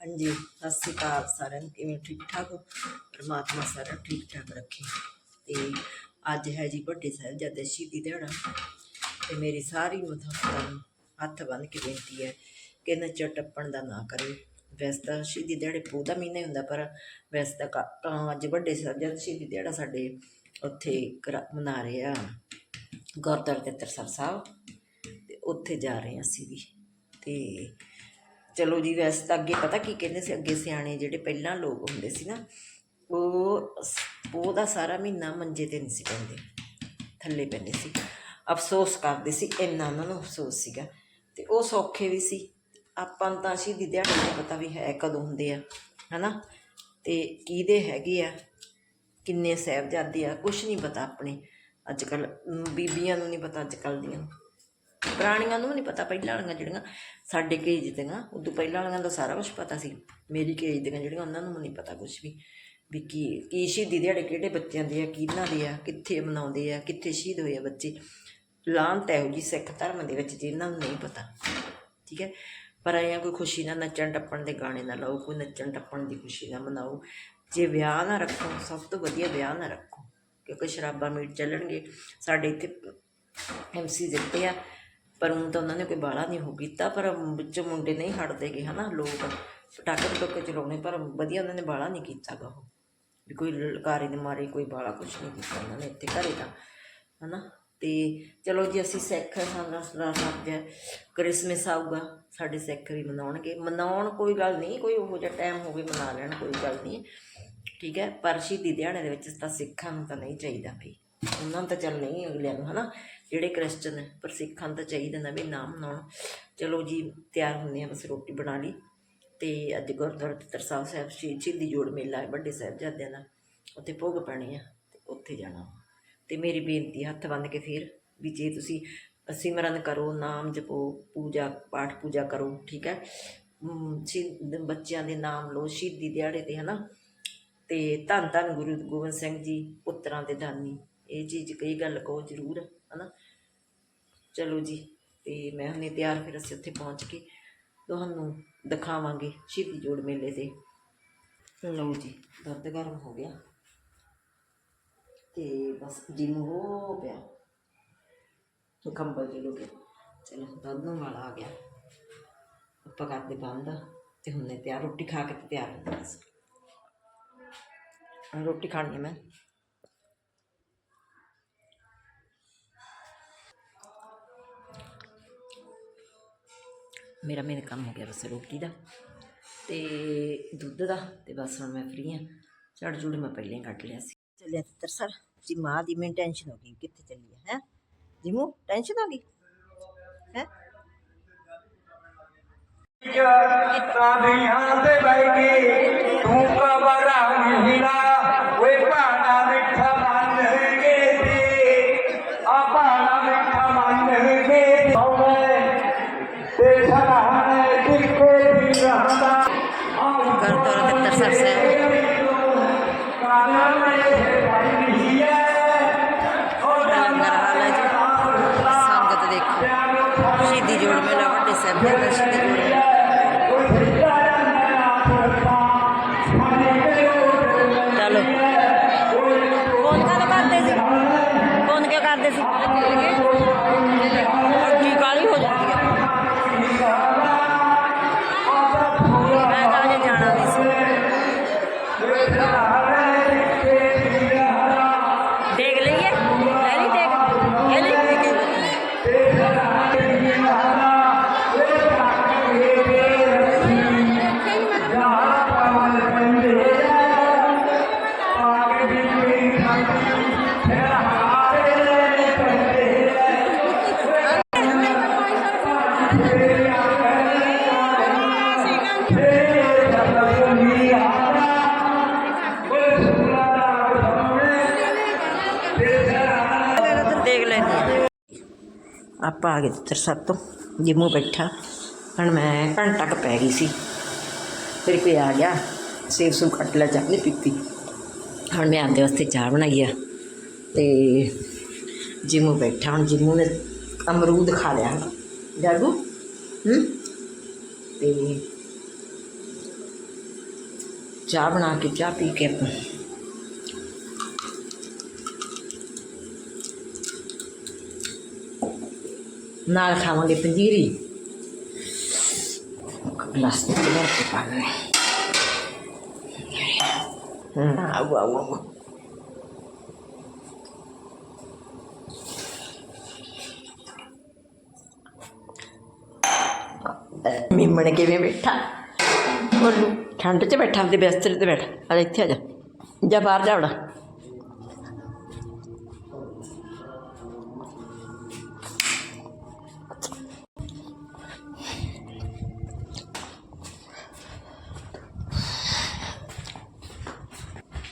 ਹਾਂਜੀ, ਸਤਿ ਸ਼੍ਰੀ ਅਕਾਲ ਸਾਰਿਆਂ ਨੂੰ, ਕਿਵੇਂ ਠੀਕ ਠਾਕ ਪਰਮਾਤਮਾ ਸਾਰਿਆਂ ਨੂੰ ਠੀਕ ਠਾਕ ਰੱਖੇ। ਤੇ ਅੱਜ ਹੈ ਜੀ ਵੱਡੇ ਸਾਹਿਬਜ਼ਾਦੇ ਸ਼ਹੀਦੀ ਦਿਹਾੜਾ। ਤੇ ਮੇਰੀ ਸਾਰੀ ਮਤਲਬ ਨੂੰ ਹੱਥ ਬੰਨ ਕੇ ਬੇਨਤੀ ਹੈ ਕਿ ਨੱਚਾ ਟੱਪਣ ਦਾ ਨਾ ਕਰੇ। ਵੈਸੇ ਤਾਂ ਸ਼ਹੀਦੀ ਦਿਹਾੜੇ ਪੂਰਾ ਮਹੀਨਾ ਹੀ ਹੁੰਦਾ, ਪਰ ਵੈਸੇ ਤਾਂ ਕਾ- ਅੱਜ ਵੱਡੇ ਸਾਹਿਬ ਸ਼ਹੀਦੀ ਦਿਹਾੜਾ ਸਾਡੇ ਉੱਥੇ ਕਰਾ- ਮਨਾ ਰਹੇ ਆ ਗੁਰਦੁਆਰਾ ਤੇ ਸਾਹਿਬ। ਤੇ ਉੱਥੇ ਜਾ ਰਹੇ ਹਾਂ ਅਸੀਂ ਵੀ। ਤੇ ਚਲੋ ਜੀ, ਵੈਸੇ ਤਾਂ ਅੱਗੇ ਪਤਾ ਕੀ ਕਹਿੰਦੇ ਸੀ, ਅੱਗੇ ਸਿਆਣੇ ਜਿਹੜੇ ਪਹਿਲਾਂ ਲੋਕ ਹੁੰਦੇ ਸੀ ਨਾ, ਉਹ ਉਹਦਾ ਸਾਰਾ ਮਹੀਨਾ ਮੰਜੇ ਤੇ ਨਹੀਂ ਸੀ ਪੈਂਦੇ ਥੱਲੇ ਪੈਂਦੇ ਸੀ। ਅਫਸੋਸ ਕਰਦੇ ਸੀ, ਇੰਨਾ ਉਹਨਾਂ ਨੂੰ ਅਫਸੋਸ ਸੀਗਾ। ਤੇ ਉਹ ਸੌਖੇ ਵੀ ਸੀ। ਆਪਾਂ ਨੂੰ ਤਾਂ ਸ਼ਹੀਦੀ ਦਿਹਾੜੀ ਦਾ ਪਤਾ ਵੀ ਹੈ ਕਦੋਂ ਹੁੰਦੇ ਆ, ਹਨਾ? ਤੇ ਕਿਹਦੇ ਹੈਗੇ ਆ, ਕਿੰਨੇ ਸਾਹਿਬਜ਼ਾਦੇ ਆ ਕੁਝ ਨਹੀਂ ਪਤਾ ਆਪਣੇ। ਅੱਜ ਕੱਲ ਬੀਬੀਆਂ ਨੂੰ ਨਹੀਂ ਪਤਾ ਅੱਜ ਕੱਲ ਦੀਆਂ। ਪੁਰਾਣੀਆਂ ਨੂੰ ਵੀ ਨਹੀਂ ਪਤਾ, ਪਹਿਲਾਂ ਵਾਲੀਆਂ ਜਿਹੜੀਆਂ ਸਾਡੇ ਕੇਜ ਦੀਆਂ ਉਦੋਂ ਪਹਿਲਾਂ ਵਾਲੀਆਂ ਦਾ ਸਾਰਾ ਕੁਝ ਪਤਾ ਸੀ। ਮੇਰੀ ਕੇਜ ਦੀਆਂ ਜਿਹੜੀਆਂ, ਉਹਨਾਂ ਨੂੰ ਨਹੀਂ ਪਤਾ ਕੁਝ ਵੀ ਵੀ ਕੀ ਕੀ ਸ਼ਹੀਦੀ ਦਿਹਾੜੇ ਕਿਹੜੇ ਬੱਚਿਆਂ ਦੇ ਆ, ਕਿਹਨਾਂ ਦੇ ਆ, ਕਿੱਥੇ ਮਨਾਉਂਦੇ ਆ, ਕਿੱਥੇ ਸ਼ਹੀਦ ਹੋਏ ਆ ਬੱਚੇ। ਲਾਂਤ ਇਹੋ ਜੀ ਸਿੱਖ ਧਰਮ ਦੇ ਵਿੱਚ ਜਿਨ੍ਹਾਂ ਨੂੰ ਨਹੀਂ ਪਤਾ, ਠੀਕ ਹੈ? ਪਰ ਆਇਆ ਕੋਈ ਖੁਸ਼ੀ ਨਾਲ ਨੱਚਣ ਟੱਪਣ ਦੇ ਗਾਣੇ ਨਾ ਲਾਓ, ਕੋਈ ਨੱਚਣ ਟੱਪਣ ਦੀ ਖੁਸ਼ੀ ਨਾ ਮਨਾਓ। ਜੇ ਵਿਆਹ ਨਾ ਰੱਖੋ, ਸਭ ਤੋਂ ਵਧੀਆ ਵਿਆਹ ਨਾ ਰੱਖੋ, ਕਿਉਂਕਿ ਸ਼ਰਾਬਾਂ ਮੀਟ ਚੱਲਣਗੇ। ਸਾਡੇ ਇੱਥੇ ਐਮਸੀ ਜਿੱਤੇ ਆ ਪਰ ਹੁਣ ਤਾਂ ਉਹਨਾਂ ਨੇ ਕੋਈ ਬਾਲਾ ਨਹੀਂ ਹੋ ਕੀਤਾ, ਪਰ ਵਿੱਚੋਂ ਮੁੰਡੇ ਨਹੀਂ ਹਟਦੇਗੇ, ਹਨਾ, ਲੋਕ ਪਟਾਕੇ ਪਟੋਕੇ ਚਲਾਉਣੇ, ਪਰ ਵਧੀਆ ਉਹਨਾਂ ਨੇ ਬਾਲਾ ਨਹੀਂ ਕੀਤਾ ਗਾ ਉਹ। ਵੀ ਕੋਈ ਲਲਕਾਰੇ ਦੇ ਮਾਰੇ, ਕੋਈ ਬਾਲਾ ਕੁਛ ਨਹੀਂ ਕੀਤਾ ਉਹਨਾਂ ਨੇ ਇੱਥੇ ਘਰੇ ਤਾਂ, ਹਨਾ। ਤੇ ਚਲੋ ਜੀ, ਅਸੀਂ ਸਿੱਖ ਸਾਡਾ ਸਦਾ ਸੱਜ ਕ੍ਰਿਸਮਸ ਆਊਗਾ, ਸਾਡੇ ਸਿੱਖ ਵੀ ਮਨਾਉਣਗੇ। ਮਨਾਉਣ ਕੋਈ ਗੱਲ ਨਹੀਂ, ਕੋਈ ਉਹੋ ਜਿਹਾ ਟਾਈਮ ਹੋਵੇ ਮਨਾ ਲੈਣ ਕੋਈ ਗੱਲ ਨਹੀਂ। ਠੀਕ ਹੈ, ਪਰ ਸ਼ਹੀਦੀ ਦਿਹਾੜੇ ਦੇ ਵਿੱਚ ਤਾਂ ਸਿੱਖਾਂ ਨੂੰ ਤਾਂ ਨਹੀਂ ਚਾਹੀਦਾ ਭਈ ਉਹਨਾਂ ਨੂੰ ਤਾਂ ਚੱਲ ਨਹੀਂ ਅਗਲਿਆਂ ਨੂੰ ਹਨਾ? ਜਿਹੜੇ ਕ੍ਰਿਸਚਨ ਹੈ ਪਰ ਸਿੱਖਾਂ ਨੂੰ ਤਾਂ ਚਾਹੀਦਾ ਨਾ ਵੀ ਨਾਮ ਮਨਾਉਣ ਚਲੋ ਜੀ ਤਿਆਰ ਹੁੰਦੇ ਆ ਬਸ ਰੋਟੀ ਬਣਾ ਲਈ ਤੇ ਅੱਜ ਗੁਰਦੁਆਰਾ ਤਿੱਤਰ ਸਾਹਿਬ ਸਾਹਿਬ ਸ਼ਹੀਦ ਸ਼ਹੀਦੀ ਜੋੜ ਮੇਲਾ ਹੈ ਵੱਡੇ ਸਾਹਿਬਜ਼ਾਦਿਆਂ ਦਾ। ਉੱਥੇ ਭੋਗ ਪੈਣੀ ਆ ਤੇ ਉੱਥੇ ਜਾਣਾ ਤੇ ਮੇਰੀ ਬੇਨਤੀ ਹੱਥ ਬੰਨ ਕੇ ਫਿਰ ਵੀ ਜੇ ਤੁਸੀਂ ਸਿਮਰਨ ਕਰੋ ਨਾਮ ਜਪੋ ਪੂਜਾ ਪਾਠ ਪੂਜਾ ਕਰੋ ਠੀਕ ਹੈ? ਅਮ, ਬੱਚਿਆਂ ਦੇ ਨਾਮ ਲਓ ਸ਼ਹੀਦੀ ਦਿਹਾੜੇ ਤੇ ਹਨਾ? ਤੇ ਧੰਨ ਧੰਨ ਗੁਰੂ ਗੋਬਿੰਦ ਸਿੰਘ ਜੀ ਪੁੱਤਰਾਂ ਦੇ ਦਾਨੀ। ਇਹ ਚੀਜ਼ ਕਈ ਗੱਲ ਕਹੋ ਜ਼ਰੂਰ, ਹਨਾ? ਚਲੋ ਜੀ, ਤੇ ਮੈਂ ਹੁਣੇ ਤਿਆਰ ਫਿਰ ਅਸੀਂ ਉੱਥੇ ਪਹੁੰਚ ਕੇ ਤੁਹਾਨੂੰ ਦਿਖਾਵਾਂਗੇ ਸ਼ਹੀਦੀ ਜੋੜ ਮੇਲੇ ਤੇ। ਲਓ ਜੀ ਦੁੱਧ ਗਰਮ ਹੋ ਗਿਆ। ਤੇ ਬਸ ਜਿਮ ਹੋ ਪਿਆ। ਤੋ ਕੰਬਲ ਚਲੋ ਗਿਆ ਚਲੋ, ਦੁੱਧ ਨੂੰ ਵਾਲਾ ਆ ਗਿਆ। ਆਪਾਂ ਕਰਦੇ ਬੰਦ ਤੇ ਹੁਣੇ ਤਿਆਰ, ਰੋਟੀ ਖਾ ਕੇ ਤਿਆਰ ਹੋ ਬਸ। ਹੁਣ ਰੋਟੀ ਖਾਣੀ ਹੈ ਮੈਂ। ਮੇਰਾ ਮੇਰਾ ਕੰਮ ਹੋ ਗਿਆ ਬਸ ਰੋਟੀ ਦਾ ਤੇ ਦੁੱਧ ਦਾ ਤੇ ਬਸ ਹੁਣ ਮੈਂ ਫ੍ਰੀ ਹਾਂ ਝਾੜੂ ਝੂੜੂ ਮੈਂ ਪਹਿਲਾਂ ਹੀ ਕੱਢ ਲਿਆ ਸੀ ਚੱਲਿਆ ਤਿੱਤਰ ਸਰ ਜੀ ਮਾਂ ਦੀ ਮੈਨੂੰ ਟੈਨਸ਼ਨ ਹੋ ਗਈ ਕਿੱਥੇ ਚੱਲੀ ਹੈ ਹੈ ਜਿਮੂ ਟੈਨਸ਼ਨ ਹੋ ਗਈ ਹੈ ਤਾਂਦੀਆਂ ਤੇ ਬੈ ਕੇ ਤੂੰ ਕਬਰਾਂ ਹੀਰਾ ਓਏ ਭਾਣਾ ਮਿੱਠਾ ਆਪਾਂ ਆ ਗਏ ਤਰਸਤ ਤੋਂ ਜਿਮੂ ਬੈਠਾ। ਹੁਣ ਮੈਂ ਘੰਟਾ ਕੁ ਪੈ ਗਈ ਸੀ। ਫਿਰ ਕੋਈ ਆ ਗਿਆ, ਸੇਬ ਸੂਬ ਕੱਟ ਲੈ ਚਾਹ ਨਹੀਂ ਪੀਤੀ। ਹੁਣ ਮੈਂ ਆਪਦੇ ਵਾਸਤੇ ਚਾਹ ਬਣਾਈ ਆ। ਤੇ ਜਿੰਮੂ ਬੈਠਾ, ਹੁਣ ਜਿੰਮੂ ਨੇ ਅਮਰੂਦ ਖਾ ਲਿਆ। ਜਾਗੂ, ਹੂੰ? ਤੇ ਚਾਹ ਬਣਾ ਕੇ, ਚਾਹ ਪੀ ਕੇ ਆਪਾਂ। ਨਾਲ ਖਾਵਾਂਗੇ ਪੰਜੀਰੀ। ਗਲਾਸ ਦੇ ਅੰਦਰ ਕੇ ਪਾ ਲੈ ਹਾਂ। ਵਾਹ ਵਾਹ ਮਿੰਮਣ ਕਿਵੇਂ ਬੈਠਾ? ਬੋਲੂ ਠੰਡ 'ਚ ਬੈਠਾ, ਆਪਦੇ ਬਿਸਤਰੇ ਤੇ ਬੈਠਾ। ਆ ਇੱਥੇ ਆ ਜਾ। ਜਾ ਬਾਹਰ ਜਾ ਵੜਾ।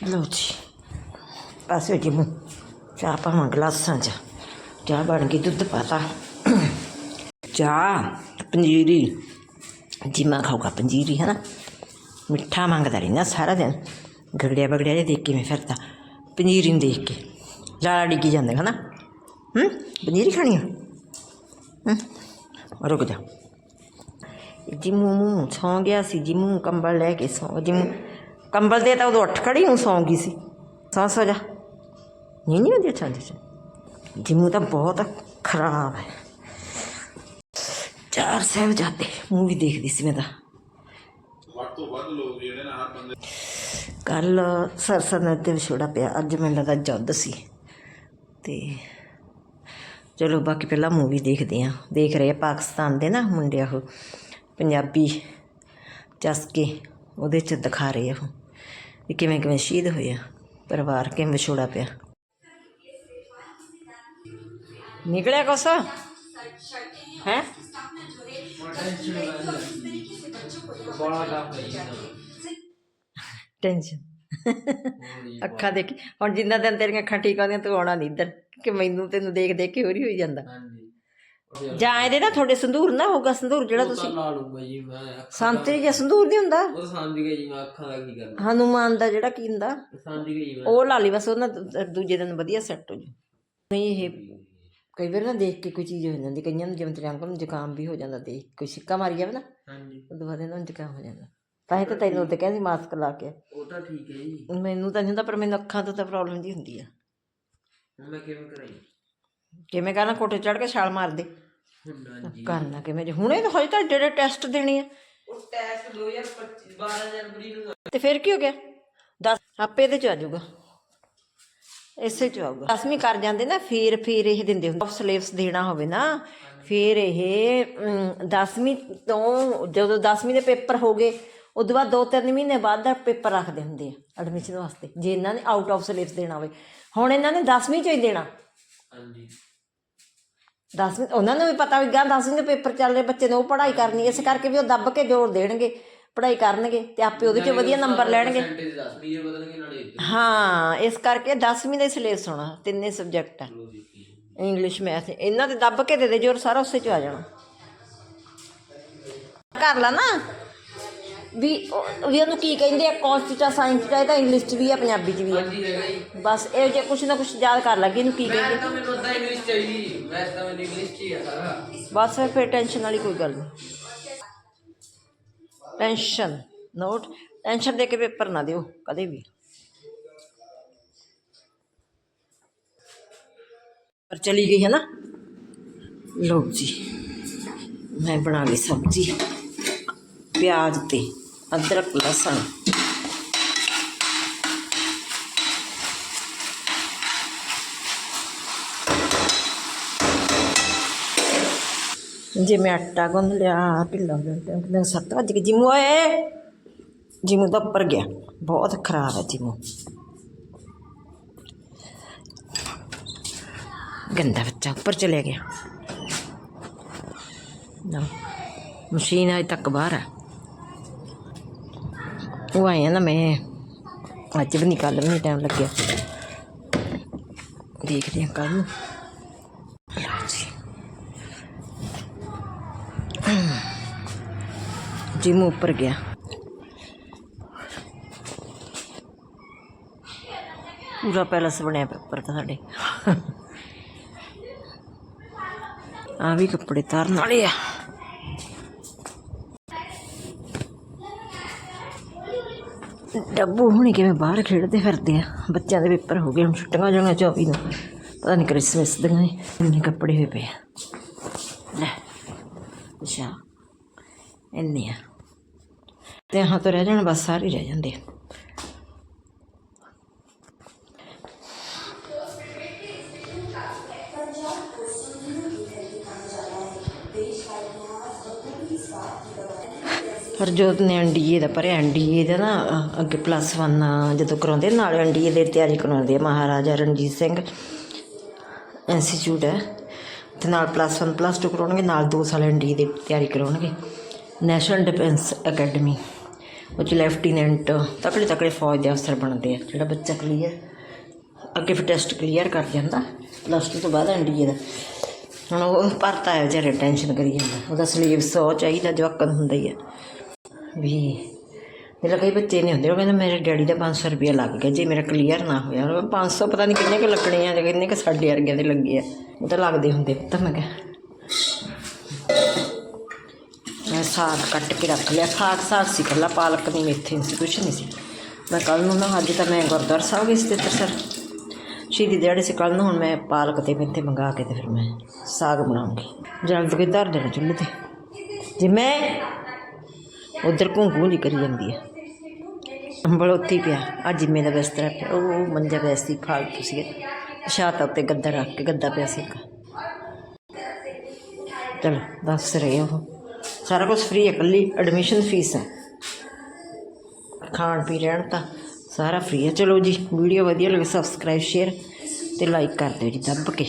ਲਓ ਜੀ, ਪਾਸੇ ਜੀ ਮੂੰ ਚਾਹ ਪਾਵਾਂ ਗਲਾਸਾਂ 'ਚ। ਚਾਹ ਬਣ ਗਈ ਦੁੱਧ ਪਾਤਾ। ਚਾਹ ਪੰਜੀਰੀ ਜਿਮਾ ਖਾਊਗਾ ਪੰਜੀਰੀ ਹੈ ਨਾ ਮਿੱਠਾ ਮੰਗਦਾ ਰਹਿੰਦਾ ਸਾਰਾ ਦਿਨ ਗਗੜਿਆ ਬਗੜਿਆ ਜਿਹਾ ਦੇਖ ਕੇ ਮੈਂ ਫਿਰਦਾ ਪੰਜੀਰੀ ਨੂੰ ਦੇਖ ਕੇ ਲਾਲਾ ਡਿੱਗੀ ਜਾਂਦਾ ਹੈ ਨਾ ਹੂੰ ਪੰਜੀਰੀ ਖਾਣੀ ਆ ਹੂੰ ਰੁਕ ਜਾ ਜਿਮੂ ਮੂੰਹ ਸੌਂ ਗਿਆ ਸੀ ਜਿਮੂ ਕੰਬਲ ਲੈ ਕੇ ਸੌਂ ਜਿਮੂ ਕੰਬਲ ਦੇ ਤਾਂ ਉਦੋਂ ਉੱਠ ਖੜੀ ਨੂੰ ਸੌਂ ਗਈ ਸੀ ਸੌ ਸੌ ਜਾ ਨਹੀਂ ਨਹੀਂ ਵਧੀਆ ਚੱਲਦੀ ਸੀ ਜਿਮੂ ਤਾਂ ਬਹੁਤ ਖਰਾਬ ਹੈ ਚਾਰ ਸਾਹਿਬ ਜਾਂਦੇ ਮੂਵੀ ਦੇਖਦੀ ਸੀ ਮੈਂ ਤਾਂ ਵੱਧ ਤੋਂ ਵੱਧ ਲੋਕ ਜਿਹੜੇ ਨਾ ਹਰ ਬੰਦੇ ਕੱਲ ਸਰਸਰ ਨੇ ਤੇ ਵਿਛੋੜਾ ਪਿਆ, ਅੱਜ ਮੈਨੂੰ ਲੱਗਾ ਜੁੱਧ ਸੀ। ਤੇ ਚਲੋ ਬਾਕੀ ਪਹਿਲਾਂ ਮੂਵੀ ਦੇਖਦੇ ਆ ਦੇਖ ਰਹੇ ਆ ਪਾਕਿਸਤਾਨ ਦੇ ਨਾ ਮੁੰਡੇ ਉਹ, ਪੰਜਾਬੀ ਚਸਕੇ ਉਹਦੇ ਚ ਦਿਖਾ ਰਹੇ ਆ ਉਹ ਵੀ ਕਿਵੇਂ ਕਿਵੇਂ ਸ਼ਹੀਦ ਹੋਏ ਆ, ਪਰਿਵਾਰ ਕਿਵੇਂ ਵਿਛੋੜਾ ਪਿਆ। ਨਿਕਲਿਆ ਕੁਛ? ਹੈ? ਟੈਨਸ਼ਨ ਅੱਖਾਂ ਦੇਖੀ ਹੁਣ ਜਿੰਨਾ ਦਿਨ ਤੇਰੀਆਂ ਅੱਖਾਂ ਠੀਕ ਆਉਂਦੀਆਂ ਤੂੰ ਆਉਣਾ ਨਹੀਂ ਇੱਧਰ ਕਿ ਮੈਨੂੰ ਤੈਨੂੰ ਦੇਖ ਦੇਖ ਕੇ ਹੋਰੀ ਹੋਈ ਜਾਂਦਾ। ਹਾਂਜੀ। ਜਾਂ ਇਹਦੇ ਨਾ ਤੁਹਾਡੇ ਸੰਧੂਰ ਨਾ ਹੋਊਗਾ ਸੰਧੂਰ ਜਿਹੜਾ ਤੁਸੀਂ ਲਾ ਲੂੰਗਾ ਜੀ ਮੈਂ ਅੱਖਾਂ ਸੰਤਰੀ ਜਾਂ ਸੰਧੂਰ ਨਹੀਂ ਹੁੰਦਾ? ਉਹ ਸਮਝ ਗਿਆ ਜੀ ਮੈਂ ਅੱਖਾਂ ਦਾ ਕੀ ਕਰਨਾ। ਹਨੂਮਾਨ ਦਾ ਜਿਹੜਾ ਕੀ ਹੁੰਦਾ? ਸਮਝ ਗਈ ਜੀ ਮੈਂ। ਉਹ ਲਾ ਲਈ ਬਸ ਉਹਨਾਂ ਦੂਜੇ ਦਿਨ ਵਧੀਆ ਸੈੱਟ ਹੋ ਜੂ ਨਹੀਂ ਇਹ ਕਈ ਵਾਰ ਨਾ ਦੇਖ ਕੇ ਕੋਈ ਚੀਜ਼ ਹੋ ਜਾਂਦੀ ਕਈਆਂ ਨੂੰ ਜਿਵੇਂ ਤੇਰੇ ਅੰਕਲ ਨੂੰ ਜ਼ੁਕਾਮ ਵੀ ਹੋ ਜਾਂਦਾ ਦੇਖ ਕੋਈ ਸਿੱਕਾ ਮਾਰੀ ਜਾਵੇ ਨਾ ਹਾਂਜੀ। ਉਦੋਂ ਬਾਅਦ ਇਹਨਾਂ ਨੂੰ ਜ਼ੁਕਾਮ ਹੋ ਜਾਂਦਾ। ਤਾਂ ਹੀ ਤਾਂ ਤੈਨੂੰ ਉੱਤੇ ਕਹਿੰਦੀ ਮਾਸਕ ਲਾ ਕੇ। ਉਹ ਤਾਂ ਠੀਕ ਹੈ ਜੀ। ਮੈਨੂੰ ਤਾਂ ਨਹੀਂ ਹੁੰਦਾ ਪਰ ਮੈਨੂੰ ਅੱਖਾਂ ਤੋਂ ਤਾਂ ਪ੍ਰੋਬਲਮ ਜੀ ਹੁੰਦੀ ਆ। ਹੁਣ ਮੈਂ ਕਿਵੇਂ ਕਰਾਂ ਜੀ ਕਿਵੇਂ ਕਰਨਾ ਕੋਠੇ ਚੜ ਕੇ ਛਾਲ ਮਾਰ ਦੇ। ਹੁਣ ਕਰਨਾ ਕਿਵੇਂ ਜੇ। ਹੁਣੇ ਤਾਂ ਹਜੇ ਤਾਂ ਜਿਹੜੇ ਟੈਸਟ ਦੇਣੇ ਆ। ਉਹ ਟੈਸਟ 2025 12 ਜਨਵਰੀ ਨੂੰ ਤੇ ਫਿਰ ਕੀ ਹੋ ਗਿਆ? ਦਸ ਆਪੇ ਇਹਦੇ ਚ ਆ ਜਾਊਗਾ। ਇਸੇ ਚ ਆਊਗਾ। ਦਸਵੀਂ ਕਰ ਜਾਂਦੇ ਨਾ ਫਿਰ ਫਿਰ ਇਹ ਦਿੰਦੇ ਹੁੰਦੇ। ਸਿਲੇਬਸ ਦੇਣਾ ਹੋਵੇ ਨਾ ਫਿਰ ਇਹ ਅਮ, ਦਸਵੀਂ ਤੋਂ ਜਦੋਂ ਦਸਵੀਂ ਦੇ ਪੇਪਰ ਹੋ ਗਏ ਉਦੋਂ ਬਾਅਦ ਦੋ ਤਿੰਨ ਮਹੀਨੇ ਬਾਅਦ ਦਾ ਪੇਪਰ ਰੱਖਦੇ ਹੁੰਦੇ ਆ ਐਡਮਿਸ਼ਨ ਵਾਸਤੇ। ਜੇ ਇਹਨਾਂ ਨੇ ਆਊਟ ਆਫ ਸਿਲੇਬਸ ਦੇਣਾ ਹੋਵੇ। ਹੁਣ ਇਹਨਾਂ ਨੇ ਦਸਵੀਂ ਚੋਂ ਹੀ ਦੇਣਾ। ਹਾਂਜੀ। ਦਸਵੀਂ ਉਹਨਾਂ ਨੂੰ ਵੀ ਪਤਾ ਵੀ ਗਾਂ ਦਸਵੀਂ ਦੇ ਪੇਪਰ ਚੱਲ ਰਹੇ ਬੱਚੇ ਨੇ ਉਹ ਪੜ੍ਹਾਈ ਕਰਨੀ ਇਸ ਕਰਕੇ ਵੀ ਉਹ ਦੱਬ ਕੇ ਜ਼ੋਰ ਦੇਣਗੇ ਪੜ੍ਹਾਈ ਕਰਨਗੇ ਤੇ ਆਪੇ ਉਹਦੇ 'ਚ ਵਧੀਆ ਨੰਬਰ ਲੈਣਗੇ। ਪਰਸੈਂਟੇਜ ਬਦਲਣਗੇ ਨਾਲੇ ਇੱਧਰ ਹਾਂ ਇਸ ਕਰਕੇ 10ਵੀਂ ਦਾ ਸਿਲੇਬਸ ਹੋਣਾ ਤਿੰਨੇ ਸਬਜੈਕਟ ਆ। ਇੰਗਲਿਸ਼ ਮੈਥ ਇਹਨਾਂ ਦੇ ਦੱਬ ਕੇ ਦੇ ਦੇ ਜੋਰ ਸਾਰਾ ਉਸੇ 'ਚ ਆ ਜਾਣਾ। ਕਰ ਲਾ ਨਾ। ਵੀ ਉਹ- ਵੀ ਉਹਨੂੰ ਕੀ ਕਹਿੰਦੇ ਆ ਕੌਸਟੀਟਾ ਸਾਇੰਸ ਦਾ ਇਹ ਤਾਂ ਇੰਗਲਿਸ਼ 'ਚ ਵੀ ਆ ਪੰਜਾਬੀ 'ਚ ਵੀ ਆ। ਹਾਂਜੀ ਹੈਗਾ ਜੀ। ਬਸ ਇਹ ਜੇ ਕੁਛ ਨਾ ਕੁਛ ਯਾਦ ਕਰ ਲੱਗੇ ਇਹਨੂੰ ਕੀ ਮੈਂ ਕਹਿੰਦੇ। ਤਾਂ ਮੈਨੂੰ ਤਾਂ ਇੰਗਲਿਸ਼ ਚਾਹੀਦੀ ਮੈਂ ਤਾਂ ਮੈਨੂੰ ਇੰਗਲਿਸ਼ ਚ ਹੀ ਆ ਸਾਰਾ। ਬਸ ਫਿਰ ਫਿਰ ਟੈਨਸ਼ਨ ਵਾਲੀ ਕੋਈ ਗੱਲ ਨਹੀਂ। ਟੈਨਸ਼ਨ ਨੋਟ ਟੈਨਸ਼ਨ ਦੇ ਕੇ ਪੇਪਰ ਨਾ ਦਿਓ ਕਦੇ ਵੀ। ਪਰ ਚਲੀ ਗਈ ਹੈ ਨਾ? ਲਓ ਜੀ ਮੈਂ ਬਣਾ ਲਈ ਸਬਜ਼ੀ। ਪਿਆਜ਼ ਤੇ ਅਦਰਕ, ਲਸਣ। ਜੇ ਆਟਾ ਗੁੰਨ ਲਿਆ, ਢਿੱਲਾ ਹੋ ਗਿਆ ਟਾਈਮ ਸੱਤ ਵੱਜ ਗਏ। ਜਿਮੂ ਓਏ ਜਿਮੂ ਤਾਂ ਉੱਪਰ ਗਿਆ। ਬਹੁਤ ਖਰਾਬ ਹੈ ਜਿਮੂ। ਗੰਦਾ ਬੱਚਾ ਉੱਪਰ ਚਲੇ ਗਿਆ। ਨਾ, ਮਸ਼ੀਨ ਅਜੇ ਤੱਕ ਬਾਹਰ ਹੈ ਉਹ ਆਏ ਆ ਨਾ ਮੈਂ। ਅੱਜ ਵੀ ਨਹੀਂ ਕੱਲ੍ਹ ਵੀ ਨਹੀਂ ਟਾਈਮ ਲੱਗਿਆ। ਦੇਖਦੇ ਹਾਂ ਕੱਲ੍ਹ ਨੂੰ। ਜਿਮ ਉੱਪਰ ਗਿਆ। ਪੂਰਾ ਪੈਲਸ ਬਣਿਆ ਪਿਆ ਉੱਪਰ ਤਾਂ ਸਾਡੇ। ਆ ਵੀ ਕੱਪੜੇ ਤਾਰਨ ਵਾਲੇ ਆ। ਡੱਬੂ ਹੁਣੀ ਕਿਵੇਂ ਬਾਹਰ ਖੇਡਦੇ ਫਿਰਦੇ ਆ। ਬੱਚਿਆਂ ਦੇ ਪੇਪਰ ਹੋ ਗਏ, ਹੁਣ ਛੁੱਟੀਆਂ ਜਾਣਾ 24 ਨੂੰ। ਪਤਾ ਨਹੀਂ ਕ੍ਰਿਸਮਸ ਦੀਆਂ ਇੰਨੇ ਕੱਪੜੇ ਹੋਏ ਪਏ ਆ। ਲੈ, ਅੱਛਾ, ਇੰਨੇ ਆ। ਤੇ ਹਾਂ ਤੋਂ ਰਹਿ ਜਾਣ, ਬਸ ਸਾਰੇ ਰਹਿ ਜਾਂਦੇ ਆ। ਹਰਜੋਤ ਨੇ ਐਨਡੀਏ ਦਾ ਭਰਿਆ ਐਨਡੀਏ ਦਾ ਨਾ ਅੱਗੇ ਪਲੱਸ 1 ਜਦੋਂ ਕਰਾਉਂਦੇ ਨਾਲ ਐਨਡੀਏ ਦੀ ਤਿਆਰੀ ਕਰਾਉਂਦੇ ਆ, ਮਹਾਰਾਜਾ ਰਣਜੀਤ ਸਿੰਘ ਇੰਸਟੀਚਿਊਟ ਹੈ, ਤੇ ਨਾਲ ਪਲੱਸ 1 ਪਲੱਸ 2 ਕਰਾਉਣਗੇ, ਨਾਲ 2 ਸਾਲ ਐਨਡੀਏ ਦੀ ਤਿਆਰੀ ਕਰਾਉਣਗੇ। ਨੈਸ਼ਨਲ ਡਿਫੈਂਸ ਅਕੈਡਮੀ ਉਹ ਚ ਲੈਫਟੀਨੈਂਟ ਤਕੜੇ ਤਕੜੇ ਫੌਜ ਦੇ ਅਫਸਰ ਬਣਦੇ ਆ, ਜਿਹੜਾ ਬੱਚਾ ਕਲੀਅਰ ਅੱਗੇ ਫਿਰ ਟੈਸਟ ਕਲੀਅਰ ਕਰ ਜਾਂਦਾ ਪਲੱਸ 2 ਤੋਂ ਬਾਅਦ ਐਨਡੀਏ ਦਾ। ਹੁਣ ਉਹ ਭਰਤਾ ਹੈ, ਵਿਚਾਰੇ ਟੈਨਸ਼ਨ ਕਰੀ ਜਾਂਦਾ, ਉਹਦਾ ਸਿਲੇਬਸ ਉਹ ਚਾਹੀਦਾ, ਜਵਾਕਾਂ ਨੂੰ ਹੁੰਦਾ ਹੀ ਹੈ ਵੀ ਮੇਰਾ ਕਈ ਬੱਚੇ ਨਹੀਂ ਹੁੰਦੇ, ਉਹ ਕਹਿੰਦੇ ਮੇਰੇ ਡੈਡੀ ਦਾ 500 ਰੁਪਇਆ ਲੱਗ ਗਿਆ, ਜੇ ਮੇਰਾ ਕਲੀਅਰ ਨਾ ਹੋਇਆ, ਉਹ 500 ਪਤਾ ਨਹੀਂ ਕਿੰਨੇ ਕੁ ਲੱਗਣੇ ਆ ਜਾਂ ਕਿੰਨੇ ਕੁ ਸਾਡੇ ਵਰਗਿਆਂ ਦੇ ਲੱਗੇ ਆ, ਉਹ ਤਾਂ ਲੱਗਦੇ ਹੁੰਦੇ ਤਾਂ ਮੈਂ ਕਿਹਾ। ਮੈਂ ਸਾਗ ਕੱਟ ਕੇ ਰੱਖ ਲਿਆ, ਸਾਗ ਸਾਗ ਸੀ ਇਕੱਲਾ, ਪਾਲਕ ਨਹੀਂ ਮੇਥੇ ਨਹੀਂ ਸੀ, ਕੁਛ ਨਹੀਂ ਸੀ। ਮੈਂ ਕੱਲ ਨੂੰ ਨਾ, ਅੱਜ ਤਾਂ ਮੈਂ ਗੁਰਦੁਆਰਾ ਸਾਹਿਬ ਗਈ ਸੀ ਤੇ ਸਰ, ਸ਼ਹੀਦੀ ਦਿਹਾੜੇ ਸੀ ਕੱਲ ਨੂੰ, ਹੁਣ ਮੈਂ ਪਾਲਕ ਤੇ ਮੇਥੇ ਮੰਗਾ ਕੇ ਤੇ ਫਿਰ ਮੈਂ ਸਾਗ ਬਣਾਉਂਗੀ। ਜਲਦ ਕੇ ਧਰ ਦੇਣਾ ਚੁੱਲ੍ਹੇ ਤੇ। ਜੇ ਮੈਂ ਉਧਰ ਘੁੰਗੂ ਜੀ ਕਰੀ ਜਾਂਦੀ ਹੈ ਅੰਬਲ ਉੱਥੇ ਹੀ ਪਿਆ ਆ ਜਿੰਮੇ ਦਾ ਬਿਸਤਰਾ ਪਿਆ, ਉਹ ਮੰਜਾ ਪਿਆ ਸੀ ਖਾਲ ਤੁਸੀਂ ਛਾਤ ਉੱਤੇ ਗੱਦਾ ਰੱਖ ਕੇ ਗੱਦਾ ਪਿਆ ਸੀ ਇੱਕ। ਚਲੋ ਦੱਸ ਰਹੇ ਉਹ। ਸਾਰਾ ਕੁਝ ਫ੍ਰੀ ਹੈ ਇਕੱਲੀ ਐਡਮਿਸ਼ਨ ਫੀਸ ਹੈ ਖਾਣ ਪੀ ਰਹਿਣ ਤਾਂ ਸਾਰਾ ਫ੍ਰੀ ਹੈ ਚਲੋ ਜੀ ਵੀਡੀਓ ਵਧੀਆ ਲੱਗੇ ਸਬਸਕ੍ਰਾਈਬ ਸ਼ੇਅਰ ਤੇ ਲਾਈਕ ਕਰ ਦਿਓ ਜੀ, ਦੱਬ ਕੇ।